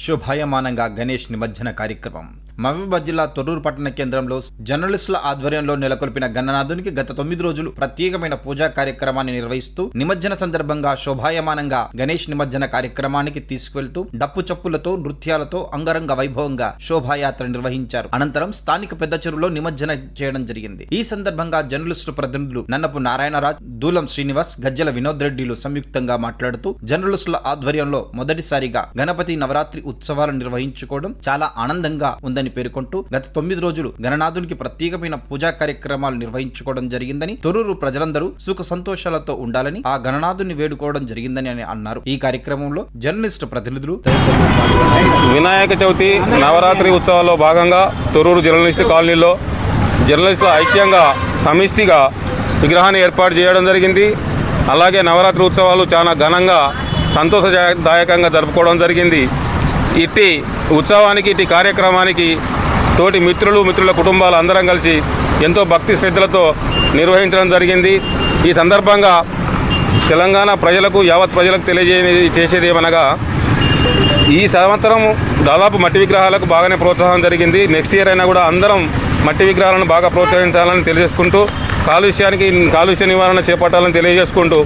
శుభాయమానంగా గణేష్ నిమజ్జన కార్యక్రమం. మహబూబాద్ జిల్లా తొర్రూరు పట్టణ కేంద్రంలో జర్నలిస్టుల ఆధ్వర్యంలో నెలకొల్పిన గణనాథునికి గత తొమ్మిది రోజులు ప్రత్యేకమైన పూజా కార్యక్రమాన్ని నిర్వహిస్తూ నిమజ్జన సందర్భంగా శోభాయమానంగా గణేష్ నిమజ్జన కార్యక్రమానికి తీసుకువెళ్తూ డప్పు చప్పులతో నృత్యాలతో అంగరంగ వైభవంగా శోభాయాత్ర నిర్వహించారు. అనంతరం స్థానిక పెద్ద చెరువులో నిమజ్జన చేయడం జరిగింది. ఈ సందర్భంగా జర్నలిస్టు ప్రతినిధులు నన్నపు నారాయణరాజ్ దూలం శ్రీనివాస్ గజ్జల వినోద్ రెడ్డిలు సంయుక్తంగా మాట్లాడుతూ జర్నలిస్టుల ఆధ్వర్యంలో మొదటిసారిగా గణపతి నవరాత్రి ఉత్సవాలు నిర్వహించుకోవడం చాలా ఆనందంగా ఉందని పేర్కొంటూ గత తొమ్మిది రోజులు గణనాథునికి ప్రత్యేకమైన పూజా కార్యక్రమాలు నిర్వహించుకోవడం జరిగిందని తొరూరు ప్రజలందరూ సుఖ సంతోషాలతో ఉండాలని ఆ గణనాథుని వేడుకోవడం జరిగిందని అని అన్నారు. ఈ కార్యక్రమంలో జర్నలిస్ట్ ప్రతినిధులు వినాయక చవితి నవరాత్రి ఉత్సవాల్లో భాగంగా తొరూరు జర్నలిస్ట్ కాలనీలో జర్నలిస్టులు ఐక్యంగా సమిష్టిగా విగ్రహాన్ని ఏర్పాటు చేయడం జరిగింది. అలాగే నవరాత్రి ఉత్సవాలు చాలా ఘనంగా సంతోషదాయకంగా జరుపుకోవడం జరిగింది. ఇట్టి ఉత్సవానికి ఇట్టి కార్యక్రమానికి తోటి మిత్రులు మిత్రుల కుటుంబాలు అందరం కలిసి ఎంతో భక్తి శ్రద్ధలతో నిర్వహించడం జరిగింది. ఈ సందర్భంగా తెలంగాణ ప్రజలకు యావత్ ప్రజలకు తెలియజే చేసేది ఏమనగా ఈ సంవత్సరం దాదాపు మట్టి విగ్రహాలకు బాగానే ప్రోత్సాహం జరిగింది. నెక్స్ట్ ఇయర్ అయినా కూడా అందరం మట్టి విగ్రహాలను బాగా ప్రోత్సహించాలని తెలియజేసుకుంటూ కాలుష్యానికి కాలుష్య నివారణ చేపట్టాలని తెలియజేసుకుంటూ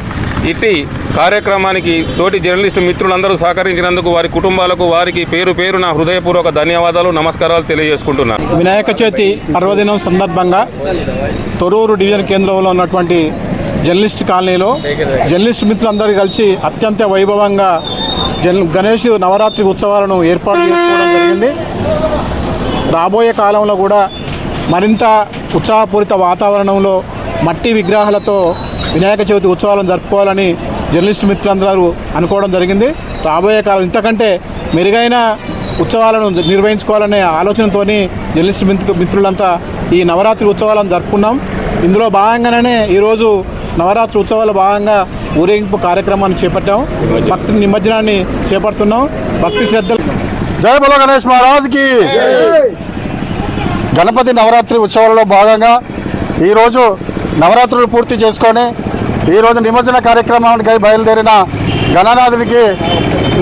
ఇట్టి కార్యక్రమానికి తోటి జర్నలిస్టు మిత్రులందరూ సహకరించినందుకు వారి కుటుంబాలకు వారికి పేరు పేరు నా హృదయపూర్వక ధన్యవాదాలు నమస్కారాలు తెలియజేసుకుంటున్నాను. వినాయక చవితి పర్వదినం సందర్భంగా తొరూరు డివిజన్ కేంద్రంలో ఉన్నటువంటి జర్నలిస్ట్ కాలనీలో జర్నలిస్ట్ మిత్రులందరూ కలిసి అత్యంత వైభవంగా జన్ గణేష్ నవరాత్రి ఉత్సవాలను ఏర్పాటు చేసుకోవడం జరిగింది. రాబోయే కాలంలో కూడా మరింత ఉత్సాహపూరిత వాతావరణంలో మట్టి విగ్రహాలతో వినాయక చవితి ఉత్సవాలను జరుపుకోవాలని జర్నలిస్ట్ మిత్రులందరూ అనుకోవడం జరిగింది. రాబోయే కాలం ఇంతకంటే మెరుగైన ఉత్సవాలను నిర్వహించుకోవాలనే ఆలోచనతోని జర్నలిస్ట్ మిత్రు మిత్రులంతా ఈ నవరాత్రి ఉత్సవాలను జరుపుకున్నాం. ఇందులో భాగంగానే ఈరోజు నవరాత్రి ఉత్సవాల భాగంగా ఊరేగింపు కార్యక్రమాన్ని చేపట్టాం. భక్తి నిమజ్జనాన్ని చేపడుతున్నాం. భక్తి శ్రద్ధలు. జై బలో గణేష్ మహారాజ్కి గణపతి నవరాత్రి ఉత్సవాలలో భాగంగా ఈరోజు నవరాత్రులు పూర్తి చేసుకొని ఈరోజు నిమజ్జన కార్యక్రమానికి బయలుదేరిన గణనాథునికి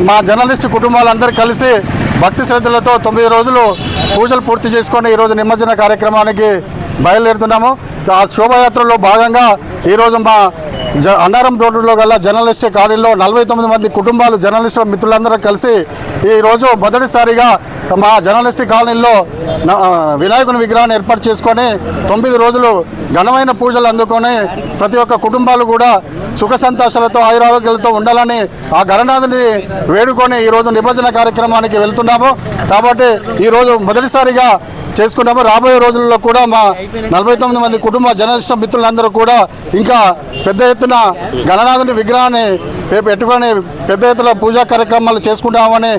మా జర్నలిస్ట్ కుటుంబాలందరూ కలిసి భక్తి శ్రద్ధలతో తొమ్మిది రోజులు పూజలు పూర్తి చేసుకొని ఈరోజు నిమజ్జన కార్యక్రమానికి బయలుదేరుతున్నాము. ఆ శోభాయాత్రలో భాగంగా ఈరోజు మా అన్నారం రోడ్డులో గల జర్నలిస్ట్ కాలనీలో నలభై తొమ్మిది మంది కుటుంబాలు జర్నలిస్టుల మిత్రులందరూ కలిసి ఈరోజు మొదటిసారిగా మా జర్నలిస్ట్ కాలనీలో వినాయకుని విగ్రహాన్ని ఏర్పాటు చేసుకొని తొమ్మిది రోజులు ఘనమైన పూజలు అందుకొని ప్రతి ఒక్క కుటుంబాలు కూడా సుఖ సంతోషాలతో ఆయురారోగ్యాలతో ఉండాలని ఆ గణనాథుని వేడుకొని ఈరోజు నిమజ్జన కార్యక్రమానికి వెళ్తున్నాము. కాబట్టి ఈరోజు మొదటిసారిగా చేసుకున్నాము రాబోయే రోజుల్లో కూడా మా నలభై తొమ్మిది మంది కుటుంబ జర్నలిస్ట్ మిత్రులందరూ కూడా ఇంకా పెద్ద ఎత్తున గణనాథుని విగ్రహాన్ని పెట్టుకొని పెద్ద ఎత్తున పూజా కార్యక్రమాలు చేసుకుంటామని